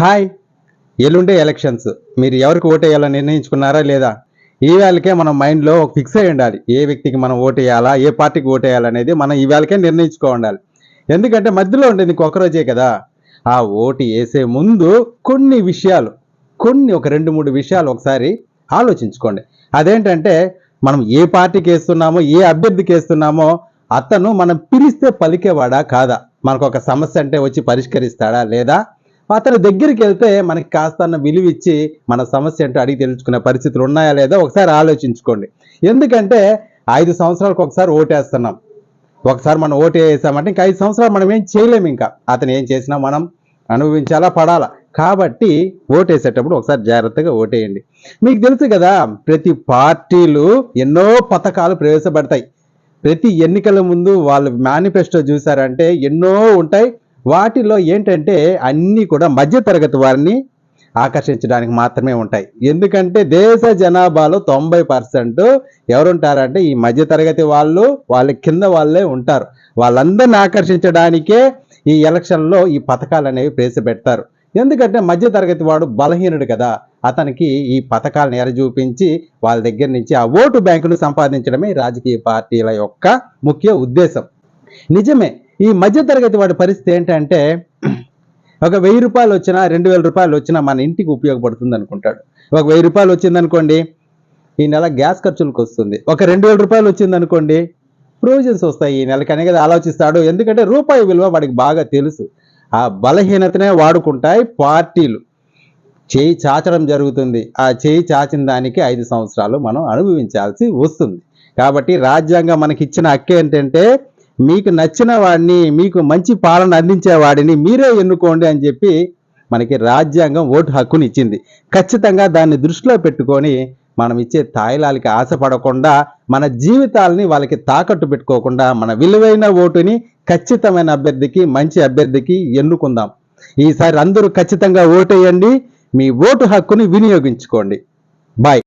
Hi ఎల్లుండే elections. మీరు ఎవరికి ఓటేయాలో నిర్ణయించుకున్నారా లేదా? ఈ వేళకే మనం మైండ్లో ఫిక్స్ అయి ఉండాలి. ఏ వ్యక్తికి మనం ఓటేయాలా ఏ పార్టీకి ఓటేయాలనేది మనం ఈవేళకే నిర్ణయించుకో ఉండాలి ఎందుకంటే మధ్యలో ఉండేది ఒకరోజే రోజే కదా. ఆ ఓటు వేసే ముందు కొన్ని విషయాలు కొన్ని ఒక రెండు మూడు విషయాలు ఒకసారి ఆలోచించుకోండి. అదేంటంటే మనం ఏ పార్టీకి వేస్తున్నామో ఏ అభ్యర్థికి వేస్తున్నామో అతను మనం పిలిస్తే పలికేవాడా కాదా? మనకు ఒక సమస్య అంటే వచ్చి పరిష్కరిస్తాడా లేదా? అతని దగ్గరికి వెళ్తే మనకి కాస్త విలువ ఇచ్చి మన సమస్య అంటే అడిగి తెలుసుకునే పరిస్థితులు ఉన్నాయా లేదా ఒకసారి ఆలోచించుకోండి. ఎందుకంటే ఐదు సంవత్సరాలకు ఒకసారి ఓటేస్తున్నాం. ఒకసారి మనం ఓటు వేసామంటే ఇంకా ఐదు సంవత్సరాలు మనం ఏం చేయలేము ఇంకా. అతను ఏం చేసినా మనం అనుభవించాలా పడాలా. కాబట్టి ఓటేసేటప్పుడు ఒకసారి జాగ్రత్తగా ఓటేయండి. మీకు తెలుసు కదా ప్రతి పార్టీలు ఎన్నో పథకాలు ప్రవేశపెడతాయి. ప్రతి ఎన్నికల ముందు వాళ్ళు మేనిఫెస్టో చూసారంటే ఎన్నో ఉంటాయి. వాటిలో ఏంటంటే అన్నీ కూడా మధ్యతరగతి వారిని ఆకర్షించడానికి మాత్రమే ఉంటాయి. ఎందుకంటే దేశ జనాభాలో తొంభై పర్సెంట్ ఎవరుంటారంటే ఈ మధ్యతరగతి వాళ్ళు వాళ్ళ కింద వాళ్ళే ఉంటారు. వాళ్ళందరిని ఆకర్షించడానికే ఈ ఎలక్షన్లో ఈ పథకాలు అనేవి ప్రవేశపెడతారు. ఎందుకంటే మధ్యతరగతి వాడు బలహీనుడు కదా అతనికి ఈ పథకాలను ఎర చూపించి వాళ్ళ దగ్గర నుంచి ఆ ఓటు బ్యాంకును సంపాదించడమే రాజకీయ పార్టీల యొక్క ముఖ్య ఉద్దేశం. నిజమే ఈ మధ్యతరగతి వాడి పరిస్థితి ఏంటంటే ఒక వెయ్యి రూపాయలు వచ్చినా రెండు వేల రూపాయలు వచ్చినా మన ఇంటికి ఉపయోగపడుతుంది అనుకుంటాడు. ఒక వెయ్యి రూపాయలు వచ్చింది అనుకోండి ఈ నెల గ్యాస్ ఖర్చులకు వస్తుంది. ఒక రెండు వేల రూపాయలు వచ్చింది అనుకోండి ప్రొవిజన్స్ వస్తాయి ఈ నెలకి అనేది ఆలోచిస్తాడు. ఎందుకంటే రూపాయి విలువ వాడికి బాగా తెలుసు. ఆ బలహీనతనే వాడుకుంటాయి పార్టీలు. చేయి చాచడం జరుగుతుంది. ఆ చేయి చాచిన దానికి ఐదు సంవత్సరాలు మనం అనుభవించాల్సి వస్తుంది. కాబట్టి రాజ్యాంగం మనకి ఇచ్చిన హక్కు ఏంటంటే మీకు నచ్చిన వాడిని మీకు మంచి పాలన అందించే వాడిని మీరే ఎన్నుకోండి అని చెప్పి మనకి రాజ్యాంగం ఓటు హక్కుని ఇచ్చింది. ఖచ్చితంగా దాన్ని దృష్టిలో పెట్టుకొని మనం ఇచ్చే తాయిలాలకి ఆశపడకుండా మన జీవితాలని వాళ్ళకి తాకట్టు పెట్టుకోకుండా మన విలువైన ఓటుని ఖచ్చితమైన అభ్యర్థికి మంచి అభ్యర్థికి ఎన్నుకుందాం. ఈసారి అందరూ ఖచ్చితంగా ఓటేయండి. మీ ఓటు హక్కుని వినియోగించుకోండి. బాయ్